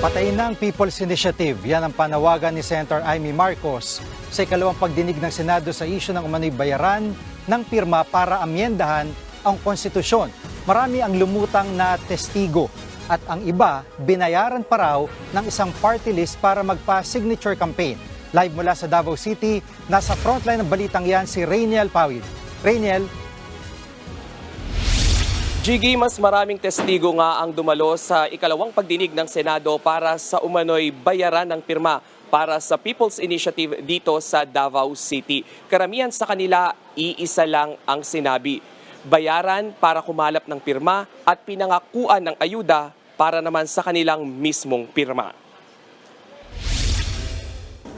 Patayin na ang People's Initiative. Yan ang panawagan ni Senator Amy Marcos sa ikalawang pagdinig ng Senado sa isyu ng umano'y bayaran ng pirma para amyendahan ang konstitusyon. Marami ang lumutang na testigo at ang iba binayaran pa raw ng isang party list para magpa-signature campaign. Live mula sa Davao City, nasa frontline ng balitang yan si Rainiel Pawid. Rainiel, Jiggy, mas maraming testigo nga ang dumalo sa ikalawang pagdinig ng Senado para sa umano'y bayaran ng pirma para sa People's Initiative dito sa Davao City. Karamihan sa kanila, iisa lang ang sinabi. Bayaran para kumalap ng pirma at pinangakuan ng ayuda para naman sa kanilang mismong pirma.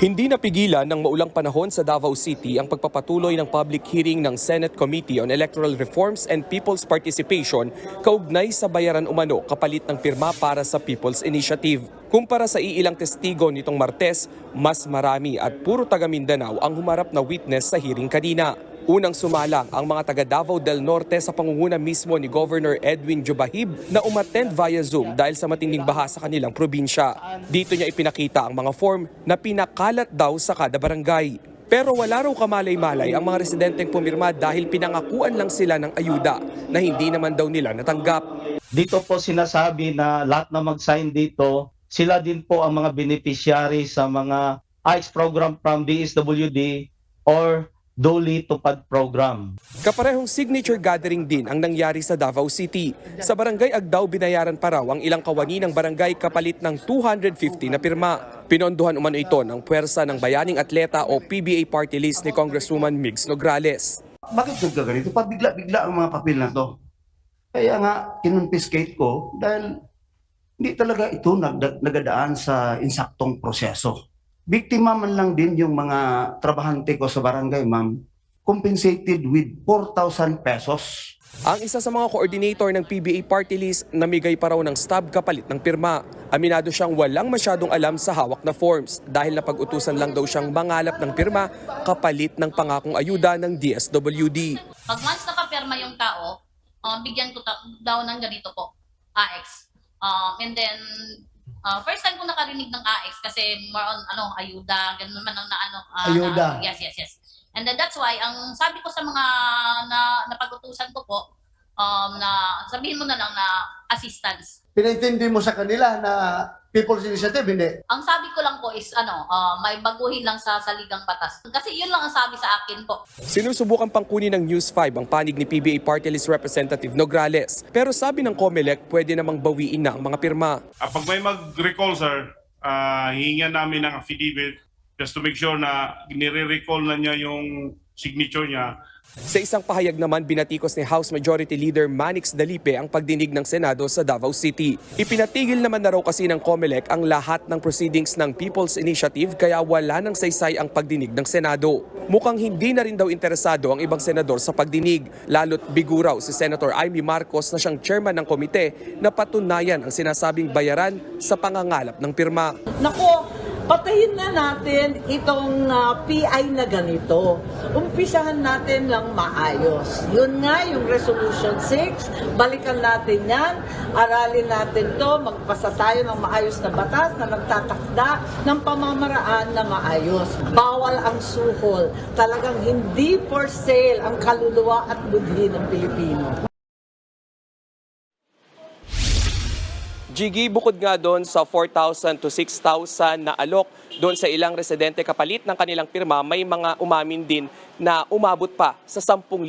Hindi napigilan ng maulang panahon sa Davao City ang pagpapatuloy ng public hearing ng Senate Committee on Electoral Reforms and People's Participation kaugnay sa bayaran umano kapalit ng pirma para sa People's Initiative. Kumpara sa iilang testigo nitong Martes, mas marami at puro taga Mindanao ang humarap na witness sa hearing kanina. Unang sumalang ang mga taga Davao del Norte sa pangunguna mismo ni Governor Edwin Jubahib na umattend via Zoom dahil sa matinding baha sa kanilang probinsya. Dito niya ipinakita ang mga form na pinakalat daw sa kada barangay. Pero wala raw kamalay-malay ang mga residenteng pumirma dahil pinangakuan lang sila ng ayuda na hindi naman daw nila natanggap. Dito po sinasabi na lahat na mag-sign dito, sila din po ang mga beneficiary sa mga ICE program from DSWD or Doli Tupad program. Kaparehong signature gathering din ang nangyari sa Davao City. Sa barangay Agdao binayaran pa raw ang ilang kawani ng barangay kapalit ng 250 na pirma. Pinondohan umano ito ng puwersa ng Bayaning Atleta o PBA party list ni Congresswoman Migs Nograles. bakit nagkaganito? Pabigla-bigla ang mga papel na to. Kaya nga, kinonfiscate ko dahil hindi talaga ito nag nagadaan sa insaktong proseso. Biktima man lang din yung mga trabahante ko sa barangay, ma'am, compensated with 4,000 pesos. Ang isa sa mga coordinator ng PBA party list namigay pa raw ng stab kapalit ng pirma. Aminado siyang walang masyadong alam sa hawak na forms dahil napag-utusan lang daw siyang mangalap ng pirma kapalit ng pangakong ayuda ng DSWD. Pag once nakapirma yung tao, um, bigyan ko ta- daw ng ganito po, AX. Um, and then, uh, first time ko nakarinig ng AX kasi more on ano, ayuda, ganun naman ang na ano. ah, Ayuda. na- yes, yes, yes. And then that's why, ang sabi ko sa mga na, napag-utusan ko po, um, na sabihin mo na lang na assistance. Pinaintindi mo sa kanila na People's Initiative, hindi. Ang sabi ko lang po is ano, uh, may baguhin lang sa saligang batas. Kasi yun lang ang sabi sa akin po. Sinusubukan pang kunin ng News 5 ang panig ni PBA Party List Representative Nograles. Pero sabi ng COMELEC, pwede namang bawiin na ang mga pirma. Ah, pag may mag-recall, sir, uh, hihingan namin ng affidavit just to make sure na nire-recall na niya yung signature niya. Sa isang pahayag naman, binatikos ni House Majority Leader Manix Dalipe ang pagdinig ng Senado sa Davao City. Ipinatigil naman na raw kasi ng COMELEC ang lahat ng proceedings ng People's Initiative kaya wala nang saysay ang pagdinig ng Senado. Mukhang hindi na rin daw interesado ang ibang senador sa pagdinig, lalo't biguraw si Senator Amy Marcos na siyang chairman ng komite na patunayan ang sinasabing bayaran sa pangangalap ng pirma. Nako, patayin na natin itong ah, PI na ganito. Umpisahan natin lang maayos. Yun nga yung Resolution 6, balikan natin yan, aralin natin to, magpasa tayo ng maayos na batas na nagtatakda ng pamamaraan na maayos. Bawal ang suhol. Talagang hindi for sale ang kaluluwa at budhi ng Pilipino. Jiggy, bukod nga doon sa 4,000 to 6,000 na alok doon sa ilang residente kapalit ng kanilang pirma, may mga umamin din na umabot pa sa 10,000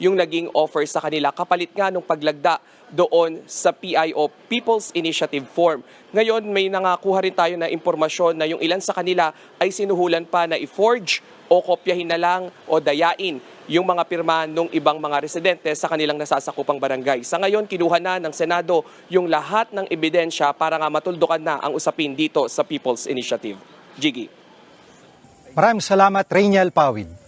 yung naging offer sa kanila kapalit nga nung paglagda doon sa PIO People's Initiative Form. Ngayon, may nangakuha rin tayo na impormasyon na yung ilan sa kanila ay sinuhulan pa na i-forge o kopyahin na lang o dayain yung mga pirma ng ibang mga residente sa kanilang nasasakupang barangay. Sa ngayon, kinuha na ng Senado yung lahat ng ebidensya para nga matuldukan na ang usapin dito sa People's Initiative. Jiggy. maraming salamat Rainiel Pawid.